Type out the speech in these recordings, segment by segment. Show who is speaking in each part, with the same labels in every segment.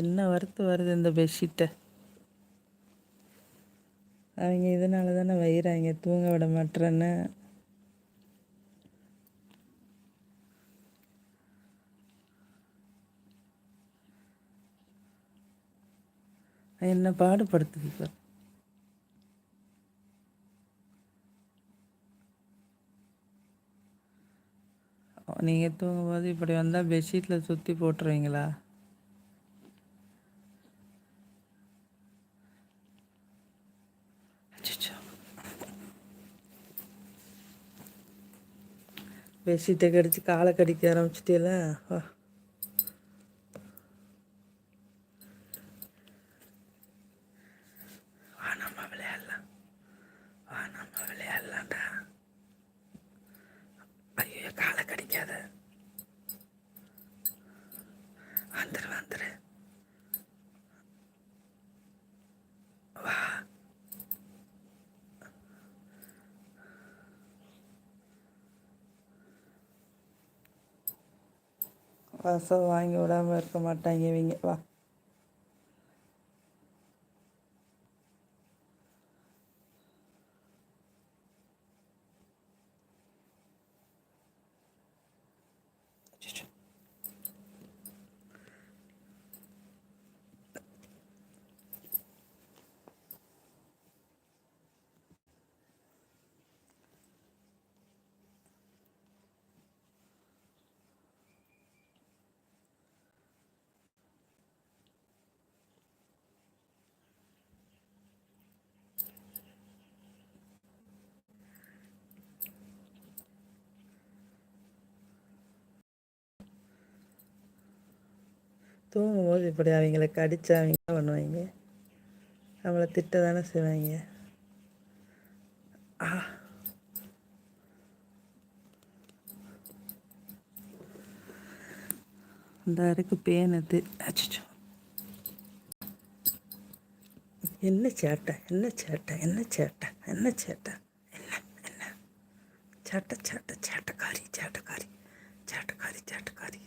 Speaker 1: என்ன வறுத்து வருது இந்த பெட்ஷீட்டை அவங்க இதனால தானே வயிறாங்க தூங்க விட மாட்டேறேன்னு. என்ன பாடுபடுத்துது இப்போ நீங்கள் தூங்கும்போது இப்படி வந்தால் பெட்ஷீட்டில் சுற்றி போட்டுருவீங்களா? பெட்ஷீட்டை கடிச்சு காலை கடிக்க ஆரம்பிச்சிட்டேல வா வா நம்ம விளையாடலாம் வா நம்ம விளையாடலாம்டா ஐயோ காலை கடிக்காத வந்துரு வந்துரு வா வாசம் வாங்கி விடாமல் இருக்க மாட்டாங்க இவங்க. வா. தூங்கும்போது இப்படி அவங்கள கடிச்சா அவங்க என்ன பண்ணுவாங்க? நம்மளை திட்ட தானே செய்வாங்க. ஆ. இந்த இருக்கு பேனது அச்சோ என்ன சேட்டை? என்ன சேட்டை? என்ன சேட்டை? என்ன சேட்டை? என்ன என்ன சேட்டை சேட்டை சேட்டைக்காரி சேட்டைக்காரி சேட்டைக்காரி சேட்டைக்காரி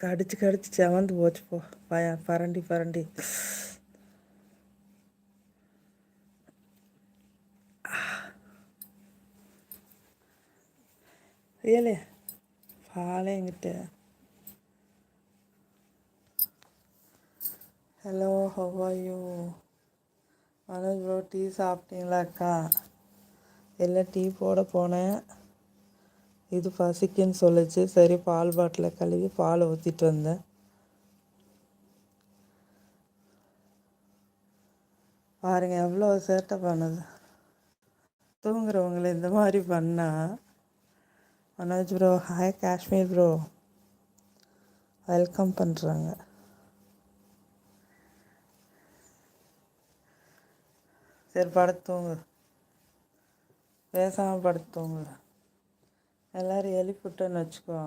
Speaker 1: கடிச்சு கடிச்சு செவந்து போச்சு போ பய பரண்டி பரண்டி ஏலே பாலே என்கிட்ட hello how are you Manoj bro tea சாப்பிட்டீங்களாக்கா எல்லாம் இல்லை டீ போட போனேன் இது பசிக்குன்னு சொல்லிச்சு. சரி பால் பாட்டிலை கழுவி பால் ஊற்றிட்டு வந்தேன். பாருங்க எவ்வளோ சேட்டை பண்ணுது. தூங்குறவங்களை இந்த மாதிரி பண்ணால் Manoj bro hi Kashmir bro. Welcome பண்ணுறாங்க சரி படுத்து தூங்கு. பேசாமல் படுத்து தூங்குறேன் எல்லோரும் எழுப்பிவிட்டோன்னு வச்சுக்கோ.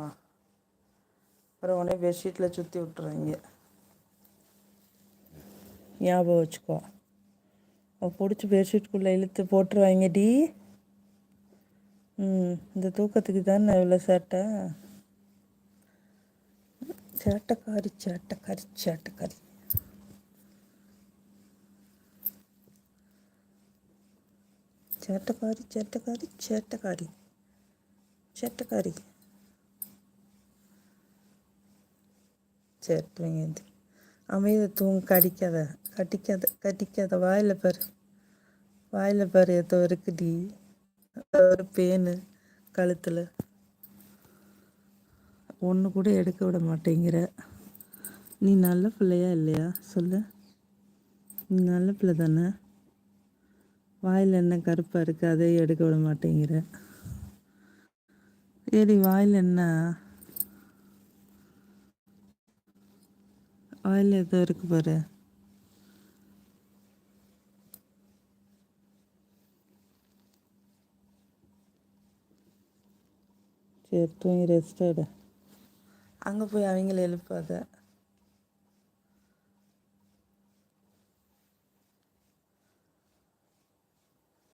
Speaker 1: அப்புறம் உடனே பெட்ஷீட்டில் சுற்றி விட்டுருவாங்க ஞாபகம் வச்சுக்கோ. பிடிச்சி பெட்ஷீட்குள்ளே இழுத்து போட்டுருவாங்க டி. ம் இந்த தூக்கத்துக்கு தானே இவ்வளோ சேட்டை? சேட்டைக்காரி சேட்டைக்காரி சேட்டைக்காரி. சேட்டைக்காரி சேட்டைக்காரி சேட்டைக்காரி. சேட்டைக்காரி சரி தூங்கி அமைதி தூங்க கடிக்காத கடிக்காத கடிக்காத வாயில் பாரு வாயில் பாரு ஏதோ இருக்குடி ஒரு பேனு கழுத்தில் ஒன்று கூட எடுக்க விட மாட்டேங்கிற நீ நல்ல பிள்ளையா இல்லையா சொல்லு நீ நல்ல பிள்ளை தானே வாயில் என்ன கருப்பாக இருக்குது அதையும் எடுக்க விட மாட்டேங்கிற ஏடி வாயில் என்ன? வாயில் ஏதோ இருக்கு பாரு. சரி தூங்கி ரெஸ்ட் எடு. அங்கே போய் அவங்கள எழுப்பாத.